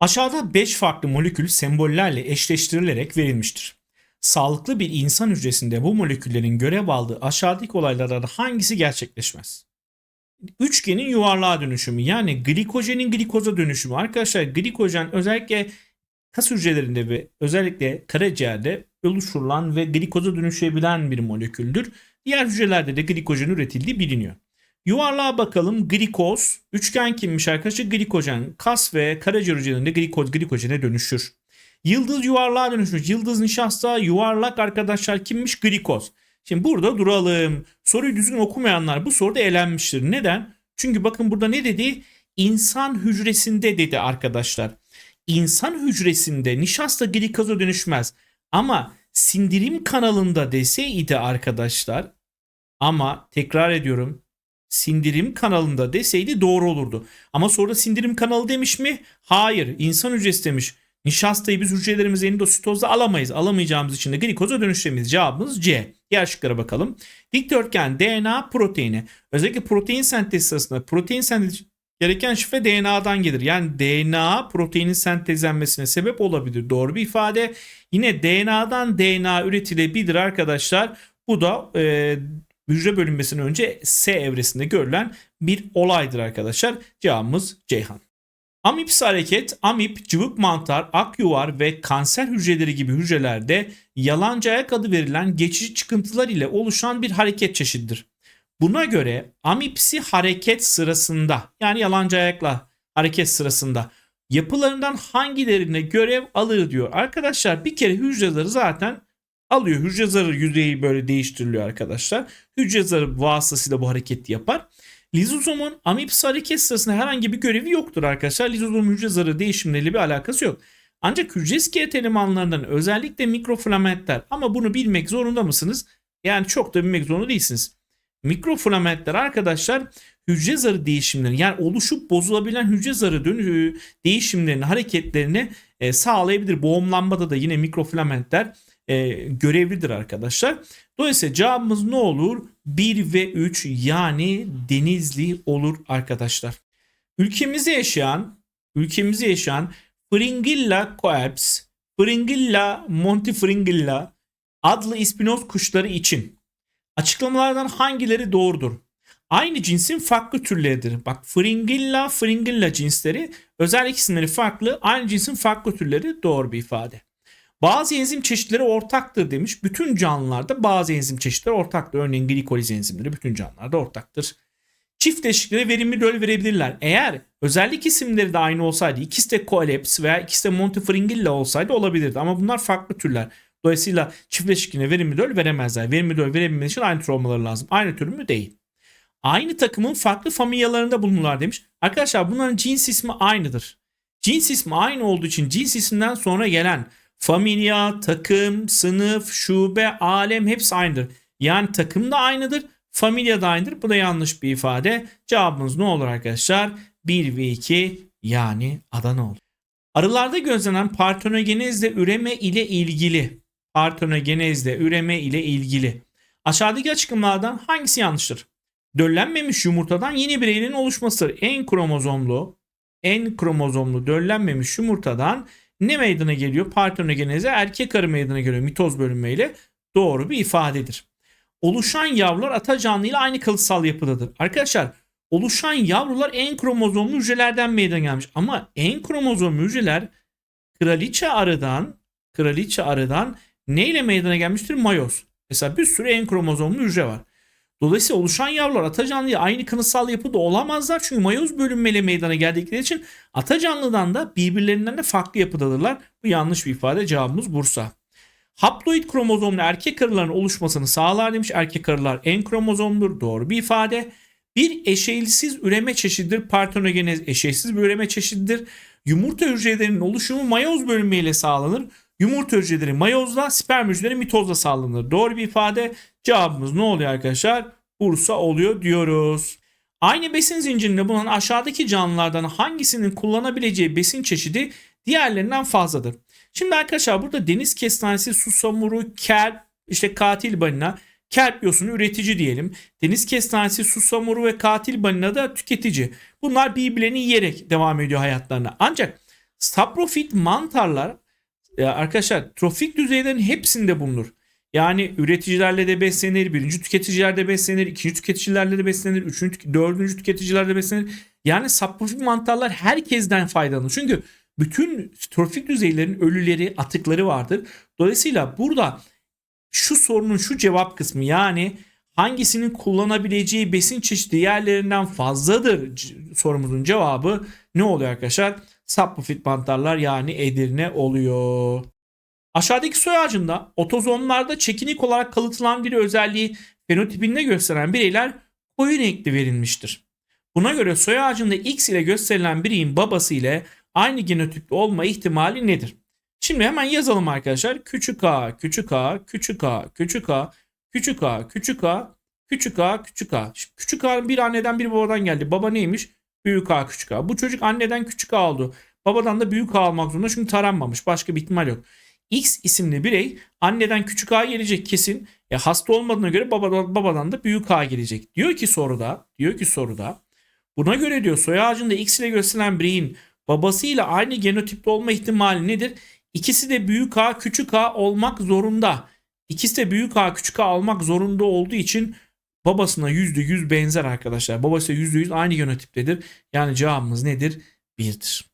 Aşağıda 5 farklı molekül sembollerle eşleştirilerek verilmiştir. Sağlıklı bir insan hücresinde bu moleküllerin görev aldığı aşağıdaki olaylardan hangisi gerçekleşmez? Üçgenin yuvarlığa dönüşümü yani glikojenin glikoza dönüşümü. Arkadaşlar glikojen özellikle kas hücrelerinde ve özellikle karaciğerde oluşturulan ve glikoza dönüşebilen bir moleküldür. Diğer hücrelerde de glikojen üretildiği biliniyor. Yuvarlığa bakalım. Glikoz. Üçgen kimmiş arkadaşlar? Glikojen. Kas ve karaciğer hücrelerinde glikoz glikojene dönüşür. Yıldız yuvarlığa dönüşmüş. Yıldız nişasta yuvarlak arkadaşlar kimmiş? Glikoz. Şimdi burada duralım. Soruyu düzgün okumayanlar bu soruda elenmiştir. Neden? Çünkü bakın burada ne dedi? İnsan hücresinde dedi arkadaşlar. İnsan hücresinde nişasta glikoza dönüşmez. Ama sindirim kanalında deseydi arkadaşlar ama tekrar ediyorum sindirim kanalında deseydi doğru olurdu. Ama sonra sindirim kanalı demiş mi? Hayır. insan hücresi demiş. Nişastayı biz hücrelerimiz endositozda alamayız. Alamayacağımız için de glikoza dönüşemeyiz. Cevabımız C. Diğer şıklara bakalım. Dikdörtgen DNA proteini. Özellikle protein sentezi sırasında protein sentezi gereken şifre DNA'dan gelir. Yani DNA proteinin sentezlenmesine sebep olabilir. Doğru bir ifade. Yine DNA'dan DNA üretilebilir arkadaşlar. Bu da e, hücre bölünmesinden önce S evresinde görülen bir olaydır arkadaşlar. Cevabımız Ceyhan. Amipsi hareket, amip, cıvık mantar, akyuvar ve kanser hücreleri gibi hücrelerde yalancı ayak adı verilen geçici çıkıntılar ile oluşan bir hareket çeşididir. Buna göre amipsi hareket sırasında yani yalancı ayakla hareket sırasında yapılarından hangilerine görev alır diyor. Arkadaşlar bir kere hücreleri zaten alıyor. Hücre zarı yüzeyi böyle değiştiriliyor arkadaşlar. Hücre zarı vasıtasıyla bu hareketi yapar. Lizozomun amipsi hareket sırasında herhangi bir görevi yoktur arkadaşlar. Lizozom hücre zarı değişimleriyle bir alakası yok. Ancak hücre iskelet elemanlarından özellikle mikroflamentler ama bunu bilmek zorunda mısınız? Yani çok da bilmek zorunda değilsiniz. Mikroflamentler arkadaşlar hücre zarı değişimlerini yani oluşup bozulabilen hücre zarı dönü değişimlerini hareketlerini e, sağlayabilir. Boğumlanmada da yine mikroflamentler e, görevlidir arkadaşlar. Dolayısıyla cevabımız ne olur? 1 ve 3 yani Denizli olur arkadaşlar. Ülkemizde yaşayan ülkemizde yaşayan Fringilla coeps, Fringilla montifringilla adlı ispinoz kuşları için açıklamalardan hangileri doğrudur? Aynı cinsin farklı türleridir. Bak Fringilla, Fringilla cinsleri özel isimleri farklı, aynı cinsin farklı türleri doğru bir ifade. Bazı enzim çeşitleri ortaktır demiş. Bütün canlılarda bazı enzim çeşitleri ortaktır. Örneğin glikoliz enzimleri bütün canlılarda ortaktır. Çiftleşiklere verimli rol verebilirler. Eğer özellik isimleri de aynı olsaydı ikisi de Coleps veya ikisi de Montifringilla olsaydı olabilirdi. Ama bunlar farklı türler. Dolayısıyla çiftleşikliğine verimli rol veremezler. Verimli rol verebilmek için aynı tür olmaları lazım. Aynı tür mü? Değil. Aynı takımın farklı familyalarında bulunurlar demiş. Arkadaşlar bunların cins ismi aynıdır. Cins ismi aynı olduğu için cins isimden sonra gelen Familya, takım, sınıf, şube, alem hepsi aynıdır. Yani takım da aynıdır, familya da aynıdır. Bu da yanlış bir ifade. Cevabımız ne olur arkadaşlar? 1 ve 2 yani Adana olur. Arılarda gözlenen partenogenezle üreme ile ilgili partenogenezle üreme ile ilgili aşağıdaki açıklamalardan hangisi yanlıştır? Döllenmemiş yumurtadan yeni bireylerin oluşmasıdır. En kromozomlu en kromozomlu döllenmemiş yumurtadan ne meydana geliyor? Partenogeneze erkek arı meydana geliyor mitoz bölünmeyle. Doğru bir ifadedir. Oluşan yavrular ata canlı ile aynı kalıtsal yapıdadır. Arkadaşlar oluşan yavrular en kromozomlu hücrelerden meydana gelmiş. Ama en kromozomlu hücreler kraliçe arıdan kraliçe arıdan neyle meydana gelmiştir? Mayoz. Mesela bir sürü en kromozomlu hücre var. Dolayısıyla oluşan yavrular ata canlıya aynı kanıtsal yapıda olamazlar. Çünkü mayoz bölünmeli meydana geldikleri için ata canlıdan da birbirlerinden de farklı yapıdadırlar. Bu yanlış bir ifade. Cevabımız Bursa. Haploid kromozomlu erkek arıların oluşmasını sağlar demiş. Erkek arılar en kromozomdur. Doğru bir ifade. Bir eşeğilsiz üreme çeşididir. Partenogenez eşeğsiz bir üreme çeşididir. Yumurta hücrelerinin oluşumu mayoz bölünmeyle sağlanır. Yumurta hücreleri mayozla, sperm hücreleri mitozla sağlanır. Doğru bir ifade. Cevabımız ne oluyor arkadaşlar? Bursa oluyor diyoruz. Aynı besin zincirinde bulunan aşağıdaki canlılardan hangisinin kullanabileceği besin çeşidi diğerlerinden fazladır? Şimdi arkadaşlar burada deniz kestanesi, susamuru, kelp, işte katil balina, kelp yosunu üretici diyelim. Deniz kestanesi, susamuru ve katil balina da tüketici. Bunlar birbirlerini yiyerek devam ediyor hayatlarına. Ancak Saprofit mantarlar e, arkadaşlar trofik düzeylerin hepsinde bulunur. Yani üreticilerle de beslenir, birinci tüketicilerde beslenir, ikinci tüketicilerle de beslenir, üçüncü, dördüncü tüketicilerde beslenir. Yani saprofit mantarlar herkesten faydalanır. Çünkü bütün trofik düzeylerin ölüleri, atıkları vardır. Dolayısıyla burada şu sorunun şu cevap kısmı yani hangisinin kullanabileceği besin çeşidi diğerlerinden fazladır sorumuzun cevabı ne oluyor arkadaşlar? Saprofit mantarlar yani Edirne oluyor. Aşağıdaki soy ağacında otozomlarda çekinik olarak kalıtılan bir özelliği fenotipinde gösteren bireyler koyu renkli verilmiştir. Buna göre soy ağacında X ile gösterilen bireyin babası ile aynı genotipte olma ihtimali nedir? Şimdi hemen yazalım arkadaşlar. Küçük a, küçük a, küçük a, küçük a, küçük a, küçük a, küçük a, küçük a. Şimdi küçük a bir anneden bir babadan geldi. Baba neymiş? Büyük a, küçük a. Bu çocuk anneden küçük a oldu. Babadan da büyük a almak zorunda çünkü taranmamış. Başka bir ihtimal yok. X isimli birey anneden küçük a gelecek kesin. E, hasta olmadığına göre babadan, babadan da büyük a gelecek. Diyor ki soruda, diyor ki soruda buna göre diyor soy ağacında X ile gösterilen bireyin babasıyla aynı genotipte olma ihtimali nedir? İkisi de büyük A küçük A olmak zorunda. İkisi de büyük A küçük A almak zorunda olduğu için babasına %100 benzer arkadaşlar. Babası %100 aynı genotiptedir. Yani cevabımız nedir? 1'dir.